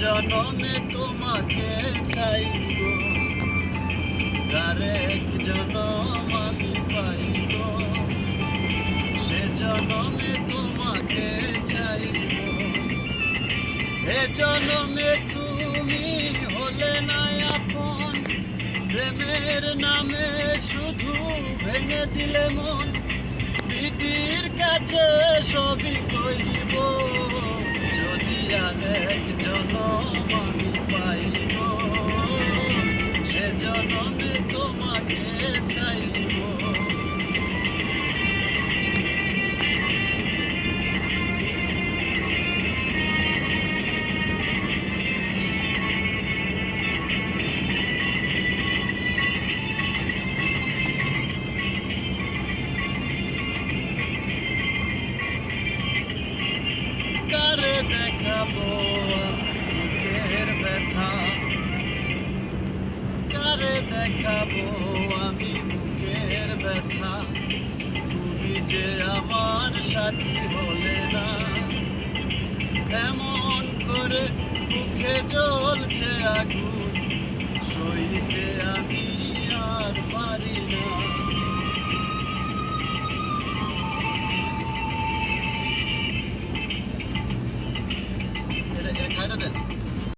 জনমে তোমাকে চাইব আরেক জনম আমি পাইব সে জনমে তোমাকে চাইব এ জনমে তুমি হলে না আপন। প্রেমের নামে শুধু ভেঙে দিলে মন। দিদির কাছে সবই সে জনমে তোমাকে দেখাবো আমি বুকের ব্যথা। তুমি যে আমার সাথী হলে না। এমন করে মুখে চলছে আগুন, সইতে আমি আর পারি না। খাইটা দেন।